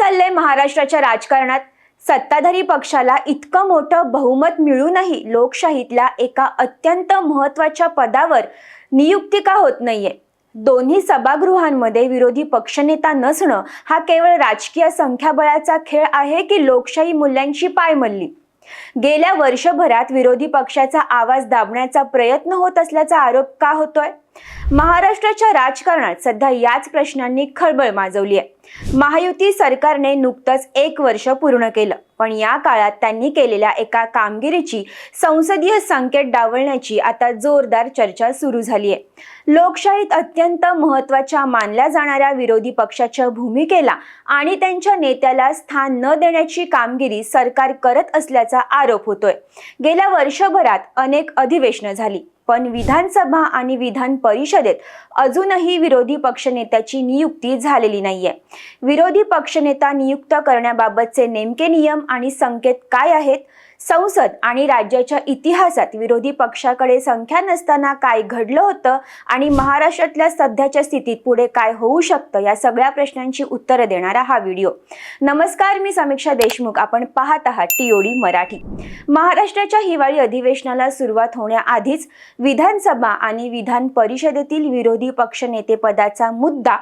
चाललंय महाराष्ट्राच्या राजकारणात. सत्ताधारी पक्षाला इतकं मोठं बहुमत मिळूनही लोकशाहीतल्या एका अत्यंत महत्त्वाच्या पदावर नियुक्ती का होत नाहीये? दोन्ही सभागृहांमध्ये विरोधी पक्षनेता नसणं हा केवळ राजकीय संख्याबळाचा खेळ आहे की लोकशाही मूल्यांची पायमल्ली? गेल्या वर्षभरात विरोधी पक्षाचा आवाज दाबण्याचा प्रयत्न होत असल्याचा आरोप का होतोय? महाराष्ट्राच्या राजकारणात सध्या याच प्रश्नांनी खळबळ माजवली आहे. महायुती सरकारने नुकतंच एक वर्ष पूर्ण केलं पण या काळात त्यांनी केलेल्या एका कामगिरीची संसदीय संकेत डावलण्याची आता जोरदार चर्चा सुरू झाली आहे लोकशाहीत अत्यंत महत्त्वाच्या मानल्या जाणाऱ्या विरोधी पक्षाच्या भूमिकेला आणि त्यांच्या नेत्याला स्थान न देण्याची कामगिरी सरकार करत असल्याचा आरोप होतोय. गेल्या वर्षभरात अनेक अधिवेशनं झाली. पण विधानसभा आणि विधान परिषदेत अजूनही विरोधी पक्षनेत्याची नियुक्ती झालेली नाहीये. विरोधी पक्षनेता नियुक्त करण्याबाबतचे नेमके नियम आणि संकेत काय आहेत? संसद आणि राज्याच्या इतिहासात विरोधी पक्षाकडे संख्या नसताना काय घडलं होतं आणि महाराष्ट्रातल्या सध्याच्या स्थितीत पुढे काय होऊ शकतं या सगळ्या प्रश्नांची उत्तरं देणारा हा व्हिडिओ. नमस्कार मी समीक्षा देशमुख. आपण पाहत आहात टीओडी मराठी. महाराष्ट्राच्या हिवाळी अधिवेशनाला सुरुवात होण्याआधीच विधानसभा आणि विधान परिषदेतील विरोधी पक्षनेतेपदाचा मुद्दा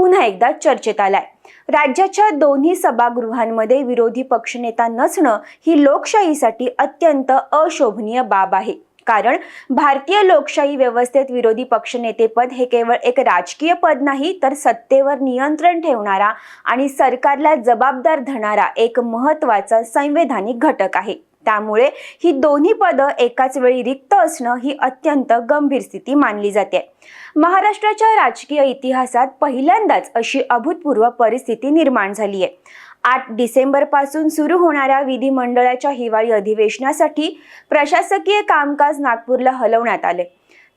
पुन्हा एकदा चर्चेत आलाय. राज्याच्या दोन्ही सभागृहांमध्ये विरोधी पक्षनेता नसणं ही लोकशाहीसाठी अत्यंत अशोभनीय बाब आहे. कारण भारतीय लोकशाही व्यवस्थेत विरोधी पक्षनेतेपद हे केवळ एक राजकीय पद नाही तर सत्तेवर नियंत्रण ठेवणारा आणि सरकारला जबाबदार धरणारा एक महत्त्वाचा संवैधानिक घटक आहे. त्यामुळे ही दोन्ही पदं एकाच वेळी रिक्त असणं ही अत्यंत गंभीर स्थिती मानली जाते. महाराष्ट्राच्या राजकीय इतिहासात पहिल्यांदाच अशी अभूतपूर्व परिस्थिती निर्माण झाली आहे आठ डिसेंबरपासून सुरू होणाऱ्या विधिमंडळाच्या हिवाळी अधिवेशनासाठी प्रशासकीय कामकाज नागपूरला हलवण्यात आले.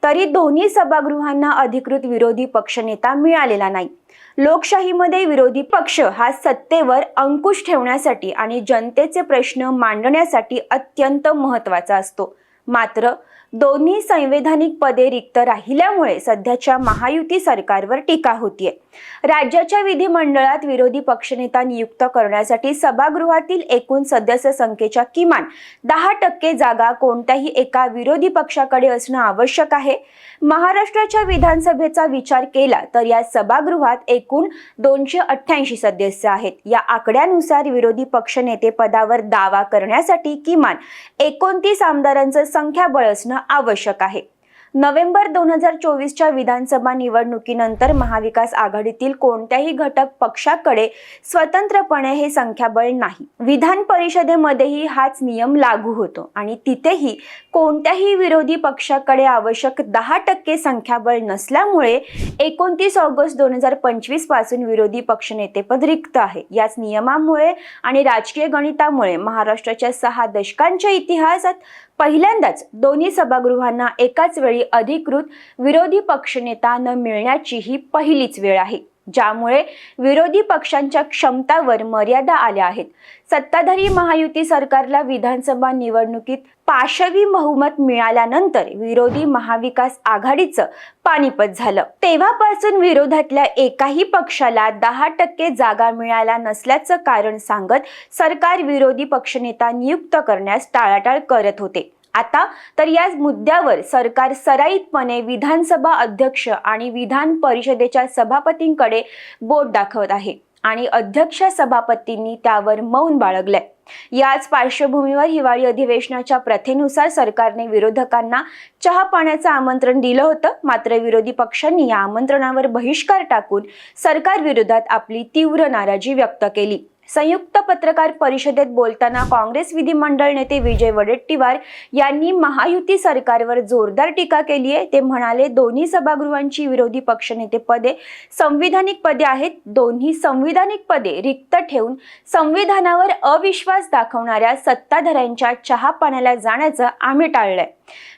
तरी दोन्ही सभागृहांना अधिकृत विरोधी पक्षनेता मिळालेला नाही. लोकशाहीमध्ये विरोधी पक्ष हा सत्तेवर अंकुश ठेवण्यासाठी आणि जनतेचे प्रश्न मांडण्यासाठी अत्यंत महत्त्वाचा असतो. मात्र दोन्ही संवैधानिक पदे रिक्त राहिल्यामुळे सध्याच्या महायुती सरकारवर टीका होतीये. राज्याच्या विधिमंडळात विरोधी पक्षनेता नियुक्त करण्यासाठी सभागृहातील एकूण सदस्य संख्येच्या किमान दहा टक्के जागा कोणत्याही एका विरोधी पक्षाकडे असणं आवश्यक आहे. महाराष्ट्राच्या विधानसभेचा विचार केला तर या सभागृहात एकूण दोनशे अठ्ठ्याऐंशी सदस्य आहेत. या आकड्यानुसार विरोधी पक्षनेते पदावर दावा करण्यासाठी किमान एकोणतीस आमदारांचं संख्याबळ असणं आवश्यक आहे. नोव्हेंबर दोन हजार चोवीसच्या विधानसभा निवडणुकीनंतर महाविकास आघाडीतील कोणत्याही घटक पक्षाकडे स्वतंत्रपणे हे संख्याबळ नाही. विधान परिषदेमध्येही हाच नियम लागू होतो आणि तिथेही कोणत्याही विरोधी पक्षाकडे आवश्यक दहा टक्के संख्याबळ नसल्यामुळे एकोणतीस ऑगस्ट दोन हजार पंचवीसपासून विरोधी पक्षनेतेपद रिक्त आहे. याच नियमामुळे आणि राजकीय गणितामुळे महाराष्ट्राच्या सहा दशकांच्या इतिहासात पहिल्यांदाच दोन्ही सभागृहांना एकाच वेळी अधिकृत विरोधी पक्षनेता न मिळण्याची ही पहिलीच वेळ आहे. ज्यामुळे विरोधी पक्षांच्या क्षमतावर मर्यादा आल्या आहेत. सत्ताधारी महायुती सरकारला विधानसभा निवडणुकीत पाशवी बहुमत मिळाल्यानंतर विरोधी महाविकास आघाडीचं पानिपत झालं. तेव्हापासून विरोधातल्या एकाही पक्षाला दहा टक्के जागा मिळाल्या नसल्याचं कारण सांगत सरकार विरोधी पक्षनेता नियुक्त करण्यास टाळाटाळ करत होते. आता तर या मुद्द्यावर सरकार सराईतपणे विधानसभा अध्यक्ष आणि विधान परिषदेच्या सभापतींकडे बोट दाखवत आहे. आणि अध्यक्ष सभापतींनी त्यावर मौन बाळगलंय. याच पार्श्वभूमीवर हिवाळी अधिवेशनाच्या प्रथेनुसार सरकारने विरोधकांना चहा पाण्याचं आमंत्रण दिलं होतं. मात्र विरोधी पक्षांनी या आमंत्रणावर बहिष्कार टाकून सरकार विरोधात आपली तीव्र नाराजी व्यक्त केली. संयुक्त पत्रकार परिषदेत बोलताना काँग्रेस विधिमंडळ नेते विजय वडेट्टीवार यांनी महायुती सरकारवर जोरदार टीका केली आहे. ते म्हणाले दोन्ही सभागृहांची विरोधी पक्षनेते पदे संविधानिक पदे आहेत. दोन्ही संविधानिक पदे रिक्त ठेवून संविधानावर अविश्वास दाखवणाऱ्या सत्ताधाऱ्यांच्या चहा पाण्याला जाण्याचं आम्ही टाळलंय.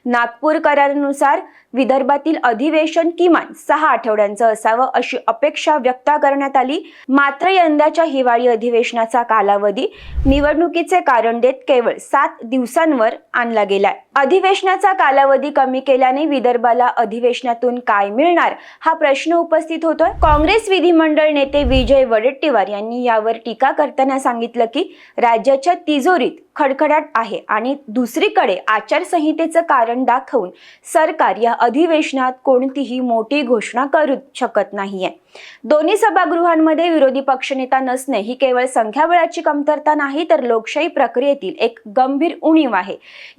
नागपूर करारानुसार विदर्भातील अधिवेशन किमान सहा आठवड्यांचं असावं अशी अपेक्षा व्यक्त करण्यात आली. मात्र यंदाच्या हिवाळी अधिवेशनाचा कालावधी निवडणुकीचे कारण देत केवळ सात दिवसांवर आणला गेलाय. अधिवेशनाचा कालावधी कमी केल्याने विदर्भाला अधिवेशनातून काय मिळणार हा प्रश्न उपस्थित होतोय. काँग्रेस विधिमंडळ नेते विजय वडेट्टीवार यांनी यावर टीका करताना सांगितलं की राज्याच्या तिजोरीत खडखडाट आहे. आणि दुसरीकडे आचारसंहितेचं कारण दाखवून सरकार या अधिवेशनात कोणतीही मोठी घोषणा करू शकत नाहीये. दोन्ही सभागृहांमध्ये विरोधी पक्षनेता नसणे ही केवळ संख्याबळाची कमतरता नाही तर लोकशाही प्रक्रियेतील एक गंभीर उणीव आहे.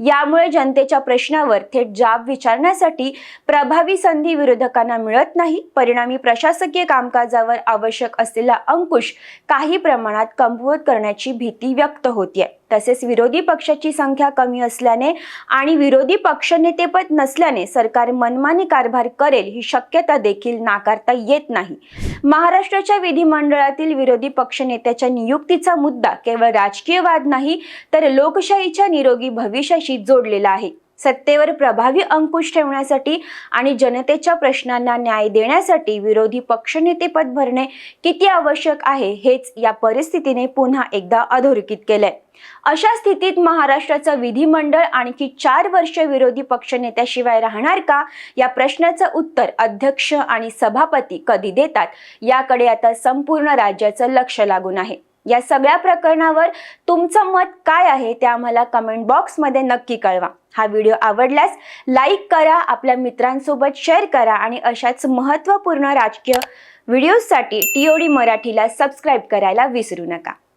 यामुळे जनतेच्या प्रश्नावर थेट जाब विचारण्यासाठी प्रभावी संधी विरोधकांना मिळत नाही. परिणामी प्रशासकीय कामकाजावर आवश्यक असलेला अंकुश काही प्रमाणात कमकुवत करण्याची भीती व्यक्त होतीये. तसेच विरोधी पक्षाची संख्या कमी असल्याने आणि विरोधी पक्षनेतेपद नसल्याने सरकार मनमानी कारभार करेल ही शक्यता देखील नाकारता येत नाही. महाराष्ट्राच्या विधिमंडळातील विरोधी पक्षनेत्याच्या नियुक्तीचा मुद्दा केवळ राजकीय वाद नाही तर लोकशाहीच्या निरोगी भविष्याशी जोडलेला आहे. सत्तेवर प्रभावी अंकुश ठेवण्यासाठी आणि जनतेच्या प्रश्नांना न्याय देण्यासाठी विरोधी पक्षनेतेपद भरणे किती आवश्यक आहे हेच या परिस्थितीने पुन्हा एकदा अधोरेखित केलंय. अशा स्थितीत महाराष्ट्राचं विधिमंडळ आणखी चार वर्ष विरोधी पक्षनेत्याशिवाय राहणार का? या प्रश्नाचं उत्तर अध्यक्ष आणि सभापती कधी देतात? याकडे आता संपूर्ण राज्याचं लक्ष लागून आहे. या सगळ्या प्रकरणावर तुमचं मत काय आहे ते आम्हाला कमेंट बॉक्समध्ये नक्की कळवा. हा व्हिडिओ आवडल्यास लाईक करा आपल्या मित्रांसोबत शेअर करा आणि अशाच महत्त्वपूर्ण राजकीय व्हिडिओजसाठी टी ओ डी मराठीला सबस्क्राईब करायला विसरू नका.